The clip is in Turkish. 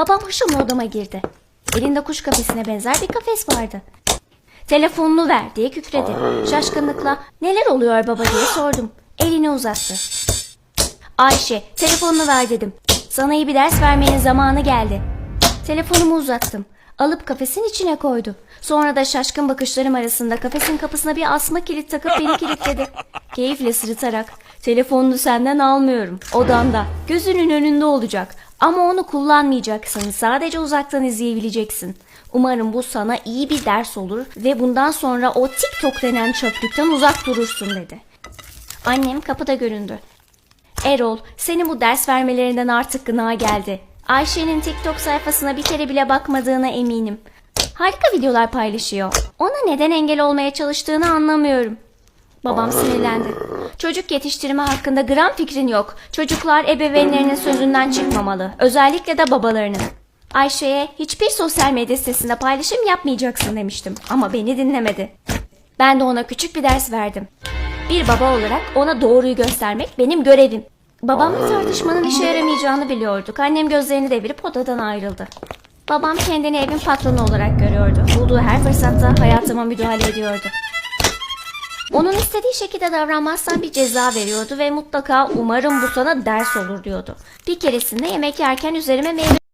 Babam hışımla odama girdi. Elinde kuş kafesine benzer bir kafes vardı. Telefonunu ver diye kükredi. Şaşkınlıkla neler oluyor baba diye sordum. Elini uzattı. Ayşe telefonunu ver dedim. Sana iyi bir ders vermenin zamanı geldi. Telefonumu uzattım. Alıp kafesin içine koydu. Sonra da şaşkın bakışlarım arasında kafesin kapısına bir asma kilit takıp beni kilitledi. Keyifle sırıtarak telefonunu senden almıyorum. Odanda. Gözünün önünde olacak. Ama onu kullanmayacaksın. Sadece uzaktan izleyebileceksin. Umarım bu sana iyi bir ders olur ve bundan sonra o TikTok denen çöplükten uzak durursun dedi. Annem kapıda göründü. Erol, senin bu ders vermelerinden artık gına geldi. Ayşe'nin TikTok sayfasına bir kere bile bakmadığına eminim. Harika videolar paylaşıyor. Ona neden engel olmaya çalıştığını anlamıyorum. Babam sinirlendi. Çocuk yetiştirme hakkında gram fikrin yok. Çocuklar ebeveynlerinin sözünden çıkmamalı. Özellikle de babalarının. Ayşe'ye hiçbir sosyal medya sitesinde paylaşım yapmayacaksın demiştim. Ama beni dinlemedi. Ben de ona küçük bir ders verdim. Bir baba olarak ona doğruyu göstermek benim görevim. Babamla tartışmanın işe yaramayacağını biliyorduk. Annem gözlerini devirip odadan ayrıldı. Babam kendini evin patronu olarak görüyordu. Bulduğu her fırsatta hayatıma müdahale ediyordu. Onun istediği şekilde davranmazsan bir ceza veriyordu ve mutlaka umarım bu sana ders olur diyordu. Bir keresinde yemek yerken üzerime meyve